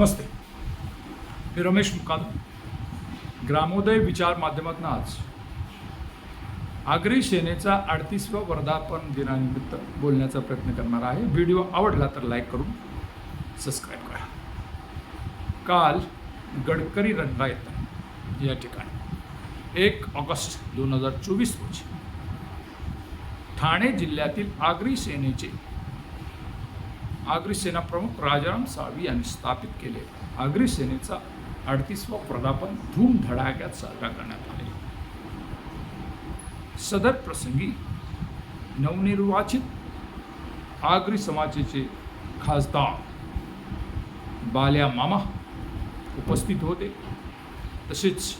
नमस्ते. मी रमेश मुकाद. ग्रामोदय विचार माध्यमातून आज. आगरी सेनेचा अडतीसवा वर्धापन दिनानिमित्त बोलण्याचा प्रयत्न करणार आहे. व्हिडिओ आवडला तर लाईक करून सबस्क्राईब करा. काल गडकरी रंगायत या ठिकाणी. एक ऑगस्ट दोन हजार चोवीस रोजी. ठाणे जिल्ह्यातील आगरी सेनेचे आगरी प्रमुख राजाराम साळवी यांनी स्थापित केले. आगरी सेनेचा अडतीसवा प्रदापन धूमधडाक्यात साजरा करण्यात आले. सदर प्रसंगी नवनिर्वाचित आगरी समाजाचे खासदार बाल्या मामा उपस्थित होते. तसेच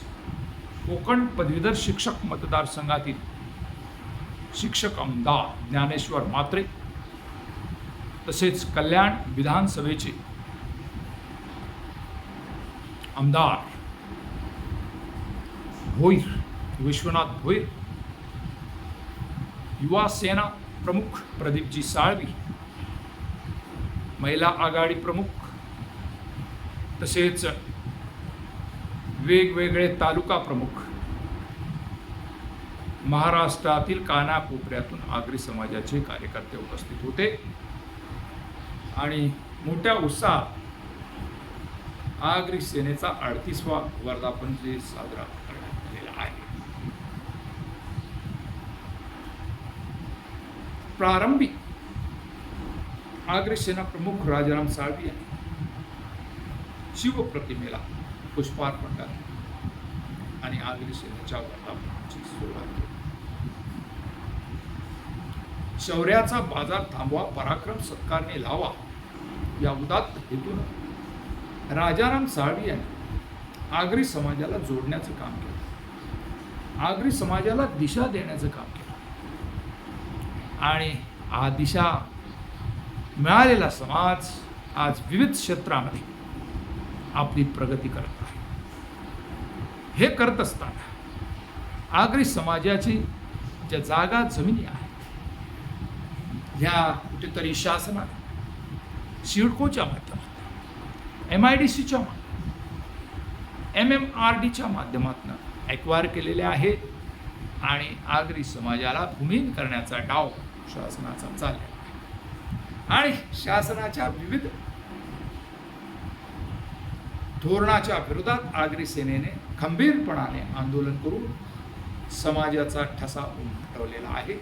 कोकण पदवीधर शिक्षक मतदारसंघातील शिक्षक आमदार ज्ञानेश्वर मात्रे तसेच कल्याण विधानसभेचे आमदार भोईर विश्वनाथ भोईर युवा सेना प्रमुख प्रदीपजी साळवी महिला आघाडी प्रमुख तसेच वेगवेगळे तालुका प्रमुख महाराष्ट्रातील कानाकोपऱ्यातून आगरी समाजाचे कार्यकर्ते उपस्थित होते. आणि मोठ्या उत्साहात आगरी सेनेचा अडतीसवा वर्धापन दिन साजरा करण्यात आलेला आहे. प्रारंभी आगरी सेना प्रमुख राजाराम साळवी यांनी शिवप्रतिमेला पुष्पार्पण करणे आणि आगरी सेनेच्या वर्धापनाची सुरुवात केली. शौर्याचा बाजार थांबवा पराक्रम सत्कारने लावा या उदात्त हेतून राजाराम साळवी यांनी आगरी समाजाला जोडण्याचं काम केलं. आगरी समाजाला दिशा देण्याचं काम केलं. आणि हा दिशा मिळालेला समाज आज विविध क्षेत्रामध्ये आपली प्रगती करत आहे. हे करत असताना आगरी समाजाची ज्या जागा जमिनी आहेत ह्या कुठेतरी शासनाने सिडकोच्या माध्यमातून एम आय डी सीच्या एम एम आर डीच्या माध्यमातून ॲक्वायर केलेले आहेत आणि आगरी समाजाला भूमिहीन करण्याचा डाव शासनाचा चालला आहे. आणि शासनाच्या विविध धोरणाच्या विरोधात आगरी सेनेने खंबीरपणाने आंदोलन करून समाजाचा ठसा उमटवलेला आहे.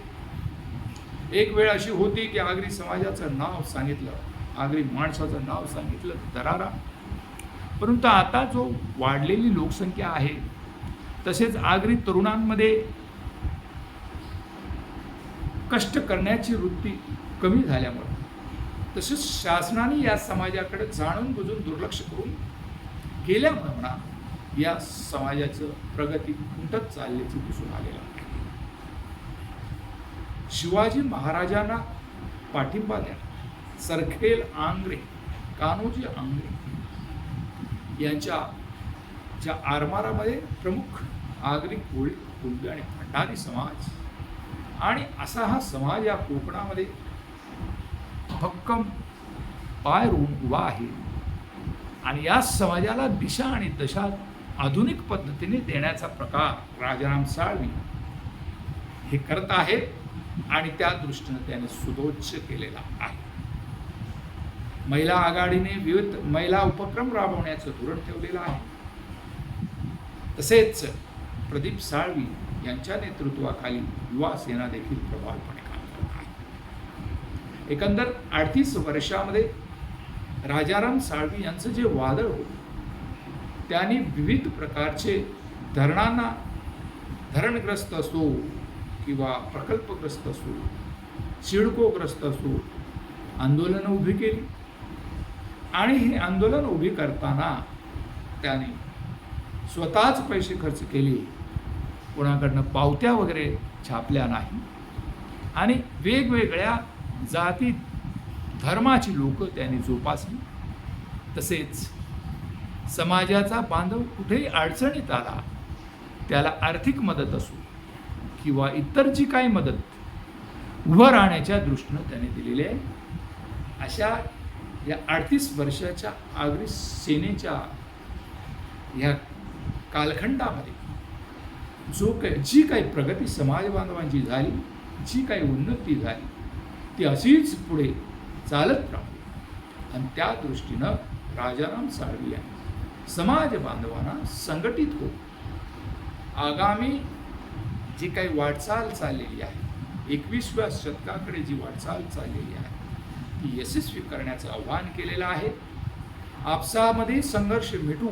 एक वेळ अशी होती की आगरी समाजाचं नाव सांगितलं आगरी माणसाचं नाव सांगितलं दरारा. परंतु आता जो वाढलेली लोकसंख्या आहे तसेच आगरी तरुणांमध्ये कष्ट करण्याची वृत्ती कमी झाल्यामुळे तसेच शासनाने या समाजाकडे जाणून बुजून दुर्लक्ष करून गेल्यामुळे म्हणा या समाजाचं प्रगती खुंटत चालल्याचं दिसून आलेलं आहे. शिवाजी महाराजांना पाठिंबा द्या. सरखेल आंग्रे कान्होजी आंग्रे यांच्या ज्या आरमारामध्ये प्रमुख आगरी कोळी कुंबी आणि भंडारी समाज आणि असा हा समाज या कोकणामध्ये भक्कम पाय रोवून उभा आहे आणि या समाजाला दिशा आणि दशा आधुनिक पद्धतीने देण्याचा प्रकार राजाराम साळवी हे करत आहेत आणि त्या दृष्टीनं त्याने सुदोच्च केलेला आहे. महिला आघाडीने विविध महिला उपक्रम राबवण्याचं धोरण ठेवलेलं आहे. तसेच प्रदीप साळवी यांच्या नेतृत्वाखाली युवा सेना देखील प्रभावीपणे काम करत आहे. एकंदर अडतीस वर्षामध्ये राजाराम साळवी यांचं जे वादळ होतं त्यांनी विविध प्रकारचे धरणांना धरणग्रस्त असो किंवा प्रकल्पग्रस्त असो सिडकोग्रस्त असो आंदोलनं उभी केली. आणि हे आंदोलन उभी करताना त्याने स्वतःच पैसे खर्च केले. कोणाकडनं पावत्या वगैरे छापल्या नाही. आणि वेगवेगळ्या जाती धर्माची लोक त्यांनी जोपासली. तसेच समाजाचा बांधव कुठेही अडचणीत आला त्याला आर्थिक मदत असो किंवा इतर जी काही मदत उभं राहण्याच्या दृष्टीनं त्याने दिलेली आहे. अशा या अडतीस वर्षाच्या आगरी सेनेच्या ह्या कालखंडामध्ये जो काही जी काही प्रगती समाज बांधवांची झाली जी काही उन्नती झाली ती अशीच पुढे चालत राहू. आणि त्या दृष्टीनं राजाराम साळवी यांनी समाज बांधवांना संघटित हो आगामी जी काही वाटचाल चाललेली आहे एकवीसव्या शतकाकडे जी वाटचाल चाललेली आहे ती यशस्वी करण्याचं आव्हान केलेलं आहे. आपसामध्ये संघर्ष मिटू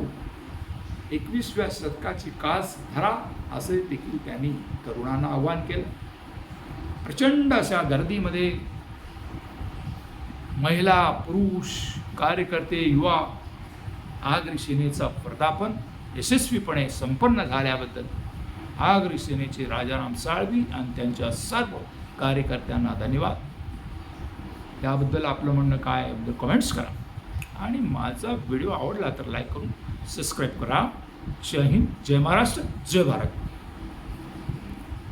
एकवीसव्या शतकाची कास धरा असे देखील त्यांनी तरुणांना आव्हान केलं. प्रचंड अशा गर्दीमध्ये महिला पुरुष कार्यकर्ते युवा आगरी सेनेचा वर्धापन यशस्वीपणे संपन्न झाल्याबद्दल आगरी सेनेचे राजाराम साळवी आणि त्यांच्या सर्व कार्यकर्त्यांना धन्यवाद. याबद्दल आपलं म्हणणं काय याबद्दल कमेंट्स करा. आणि माझा व्हिडिओ आवडला तर लाईक करून सबस्क्राईब करा. जय हिंद जय महाराष्ट्र जय भारत.